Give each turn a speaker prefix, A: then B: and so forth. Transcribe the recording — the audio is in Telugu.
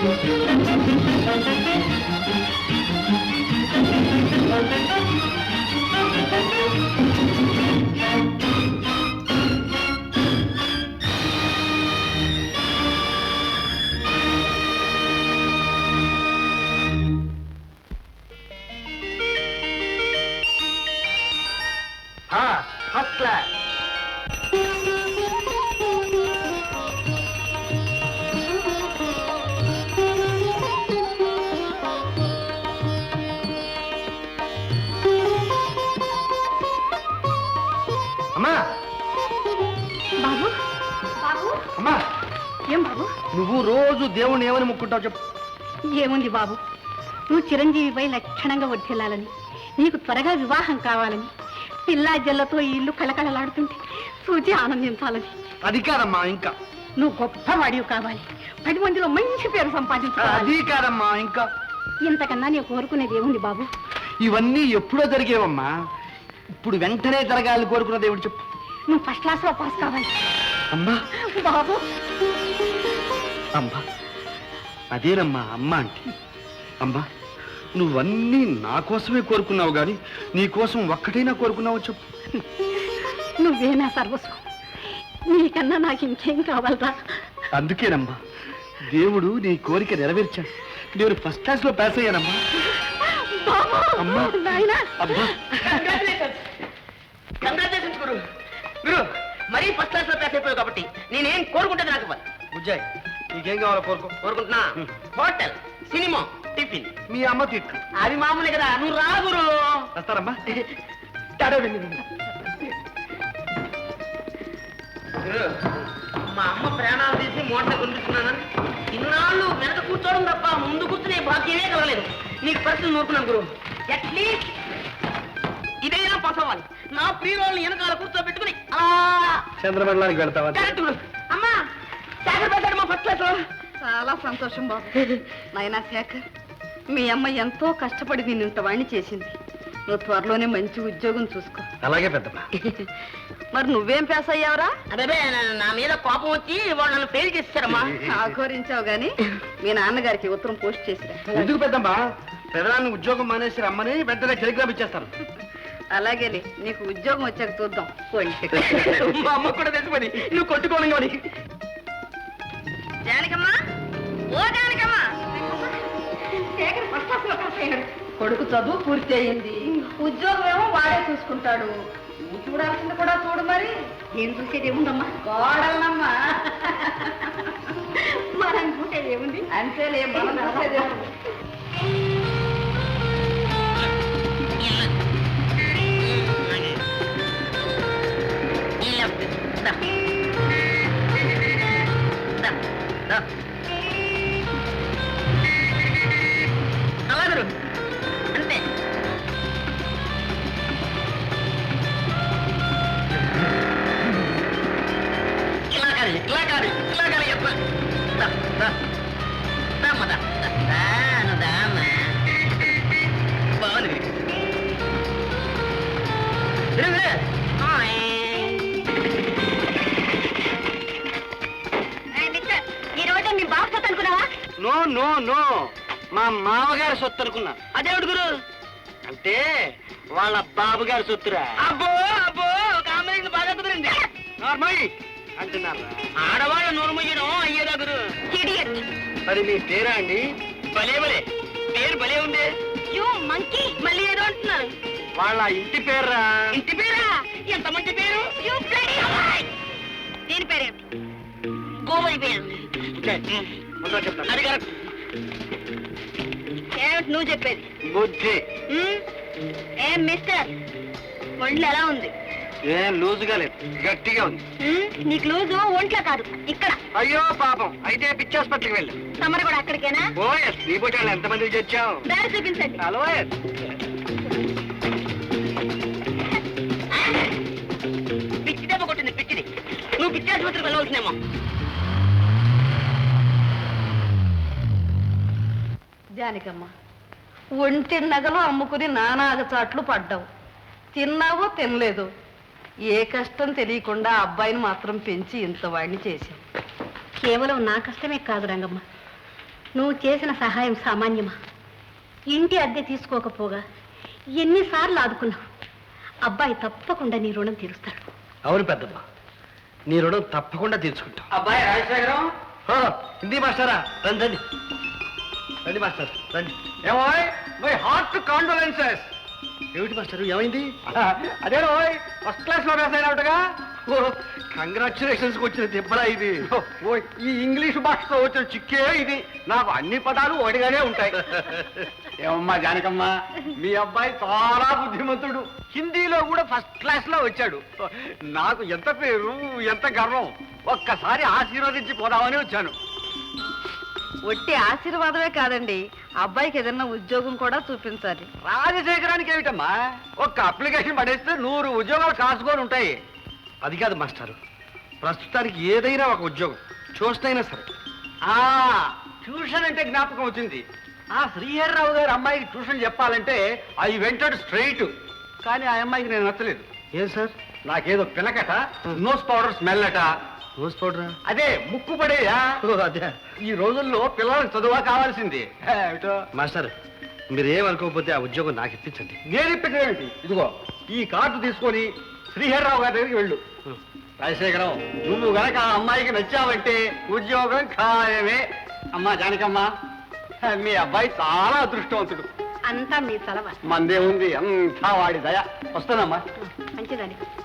A: ఫస్ట్ నువ్వు రోజు దేవుణ్ణి ఏమని ముక్కుంటావు చెప్పు.
B: ఏముంది బాబు? నువ్వు చిరంజీవిపై లక్షణంగా వర్ధిల్లాలని నీకు త్వరగా వివాహం కావాలని పిల్లా జల్లతో ఈ ఇల్లు కళకళలాడుతుంటే చూచి ఆనందించాలని
A: అది కాదమ్మా ఇంకా.
B: నువ్వు గొప్పవాడివి కావాలి. పది మందిలో మంచి పేరు సంపాదించుకోవాలి.
A: అది కాదమ్మా ఇంకా.
B: ఇంతకన్నా నేను కోరుకునేది ఏముంది బాబు?
A: ఇవన్నీ ఎప్పుడో జరిగేవమ్మా. ఇప్పుడు వెంటనే జరగాలని కోరుకున్న దేవుడు చెప్పు.
B: నువ్వు ఫస్ట్ క్లాస్లో పాస్ కావాలి.
A: అమ్మా.
B: బాబు.
A: అమ్మా అదేనమ్మా అమ్మ అంటే. అమ్మా నువ్వన్నీ నా కోసమే కోరుకున్నావు గాని నీ కోసం ఒక్కటైనా కోరుకున్నావు చెప్పు.
B: నువ్వే నా సర్వస్వం? నీకన్నా నాకు ఇంకేం కావాలరా?
A: అందుకేనమ్మా దేవుడు నీ కోరిక నెరవేర్చాడు. నేను ఫస్ట్ క్లాస్లో పాస్ అయ్యానమ్మా. అమ్మా. అబ్బా!
C: కంగ్రాచులేషన్స్ గురు. గురు మరీ ఫస్ట్ క్లాస్లో పాస్ అయిపోయావు కాబట్టి నేనేం కోరుకుంటే నాకు
A: బుజ్జాయ్ నీకేం కావాలో కోరుకో.
C: కోరుకుంటున్నా? Hotel cinema tiffin.
A: మీ అమ్మ తిట్లు.
C: అవి మామూలే కదా నువ్వు రా గురు.
A: వస్తారమ్మా.
C: గురు, మా అమ్మ ప్రాణాలు తీసి మోటార్ కొనిపిస్తున్నానని ఇన్నాళ్ళు వెనక కూర్చోవడం తప్ప ముందు కూర్చునే భాగ్యమే కలగలేదు. నీకు పరిస్థితి నూరుకున్నాను గురు. అట్లీస్ట్ ఇదైనా పాస్ అవ్వాలి నా ప్రియురాల్ని వెనకాల కూర్చోబెట్టుకుని అలా
A: చంద్రమండలానికి వెళ్తావా?
C: లో
B: చాలా సంతోషం బాబు. నాయనా శేఖర్ మీ అమ్మ ఎంతో కష్టపడి నిన్ను ఇంత వాణ్ణి చేసింది. నువ్వు త్వరలోనే మంచి ఉద్యోగం చూసుకో.
A: అలాగే పెద్దమ్మా.
B: మరి నువ్వేం పేస్ అయ్యావురా?
C: అదే నా మీద కోపం వచ్చి వాళ్ళు నన్ను ఫెయిల్ చేశారమ్మా
B: ఆఘోరించావు గాని మీ నాన్నగారికి ఉత్తరం పోస్ట్ చేసిరా
A: ఎందుకు పెద్దమ్మా? పెదనాన్ని ఉద్యోగం మానేసి రమ్మని వెంటనే టెలిగ్రామ్ ఇచ్చేస్తారు
B: అలాగేలే నీకు ఉద్యోగం వచ్చాక చూద్దాం. పోయి
C: మా అమ్మ కూడా తెలిసిపోయింది. నువ్వు కొట్టుకోను కానీ జానకమ్మా? ఓ జానకమ్మా!
B: కొడుకు చదువు పూర్తి అయింది ఉద్యోగం ఏమో వాడే చూసుకుంటాడు. నువ్వు చూడాల్సింది కూడా చూడు మరి. ఏం చూసేది ఏముందమ్మా? కోడలమ్మా మనం చూసేది ఏముంది? అంతేలే మనం చూసేది? ఏముంది? ఈ రోజు మీ బాబు అనుకున్నావా?
A: No no no. మా మామగారి సొత్తు అనుకున్నా.
C: అదేమిటి గురు?
A: అంటే వాళ్ళ బాబు గారి సొత్తురా.
C: అబ్బో అబ్బో కాంబినేషన్ బాగా కుదిరింది.
A: నార్మల్ అంటున్నారా?
C: ఆడవాళ్ళ నోరు ముయ్యడం అయ్యేదా గురు?
A: మరి మీ పేరా అండి?
C: భలే భలే. పేరు భలే ఉంది.
B: యు మంకీ
C: మళ్ళీ ఏదో అంటున్నారు.
A: వాళ్ళ ఇంటి పేర్రా?
C: ఇంటి పేరా? ఎంత మంచి పేరు
B: దీని పేరేమిటి?
C: గోవై పేరు.
B: ఏమిటి నువ్వు చెప్పేది?
A: బుద్ధి.
B: ఉమ్? ఏం మిస్టర్? ఒంట్లో ఎలా ఉంది?
A: ఏం లూజుగా లేదు. గట్టిగా ఉంది.
B: ఉమ్? నీకు లూజు ఒంట్లో కాదు. ఇక్కడ.
A: అయ్యో పాపం. అయితే పిచ్చి హాస్పిటల్కి వెళ్ళాం.
B: తమరు కూడా అక్కడికేనా?
A: ఓ ఎస్ నీ పోటీ ఎంతమందికి తెచ్చాం
B: దారి చూపించండి.
A: Hello yes.
C: పిచ్చిది. నువ్వు పిచ్చి ఆసుపత్రికి వెళ్ళవలసినేమో.
D: జానికమ్మ ఒంటి నగలు అమ్ముకుని నానాగచాట్లు పడ్డావు. తిన్నావో తినలేదు. ఏ కష్టం తెలియకుండా అబ్బాయిని మాత్రం పెంచి ఇంత వాడిని చేశావు.
B: కేవలం నా కష్టమే కాదు రంగమ్మ. నువ్వు చేసిన సహాయం సామాన్యమా? ఇంటి అద్దె తీసుకోకపోగా ఎన్నిసార్లు ఆదుకున్నావు? అబ్బాయి తప్పకుండా నీ రుణం తీరుస్తాడు.
A: అవును పెద్దమ్మ. నీ రుణం తప్పకుండా తీర్చుకుంటాం.
C: అబ్బాయి రాజశేఖరం?
A: ఆ, హిందీ మాస్టరా? రండి రండి. రండి మాస్టర్ రండి.
E: ఏమో మై హార్ట్ కాండోలెన్సెస్
A: ఏమిటి మాస్టర్ ఏమైంది?
E: అదే ఫస్ట్ క్లాస్లో
A: ఓ కంగ్రాచులేషన్స్ వచ్చిన దెబ్బలా ఇది.
E: ఓ ఈ ఇంగ్లీష్ భాషతో వచ్చిన చిక్కే ఇది. నాకు అన్ని పదాలు ఒకటిగానే ఉంటాయి. ఏమమ్మా జానకమ్మ మీ అబ్బాయి చాలా బుద్ధిమంతుడు. హిందీలో కూడా ఫస్ట్ క్లాస్లో వచ్చాడు. నాకు ఎంత పేరు ఎంత గర్వం ఒక్కసారి ఆశీర్వదించి పోదామని వచ్చాను.
D: ఒట్టి ఆశీర్వాదమే కాదండి. అబ్బాయికి ఏదైనా ఉద్యోగం కూడా చూపించాలి.
E: రాజశేఖరానికి ఏమిటమ్మా? ఒక్క అప్లికేషన్ పడేస్తే నూరు ఉద్యోగాలు కాసుకొని ఉంటాయి.
A: అది కాదు మాస్టారు. ప్రస్తుతానికి ఏదైనా ఒక ఉద్యోగం చూస్తైనా సరే.
E: ఆ ట్యూషన్ అంటే జ్ఞాపకం వచ్చింది. ఆ శ్రీహరిరావు గారి అమ్మాయికి ట్యూషన్ చెప్పాలంటే అవి వెంటడు స్ట్రైట్. కానీ ఆ అమ్మాయికి నేను నచ్చలేదు.
A: ఏం సార్?
E: నాకేదో పినకట నోస్ పౌడర్ స్మెల్ అట
A: రోజు పౌడరా?
E: అదే ముక్కు పడేయా?
A: అదే.
E: ఈ రోజుల్లో పిల్లలకు చదువు కావాల్సింది.
A: మాస్టర్ మీరు ఏమనుకోకపోతే ఆ ఉద్యోగం నాకు ఇప్పించండి.
E: నేను ఇప్పటికేమిటి ఇదిగో ఈ కార్డు తీసుకొని శ్రీహరిరావు గారి దగ్గరికి వెళ్ళు. రాజశేఖరం నువ్వు గనక ఆ అమ్మాయికి నచ్చావంటే ఉద్యోగం ఖాయమే. అమ్మా జానకమ్మ మీ అబ్బాయి చాలా అదృష్టవంతుడు.
B: అంతా మీ చలవ
E: మందే ఉంది అంతా వాడి దయ. వస్తానమ్మా.
B: మంచిదానికి.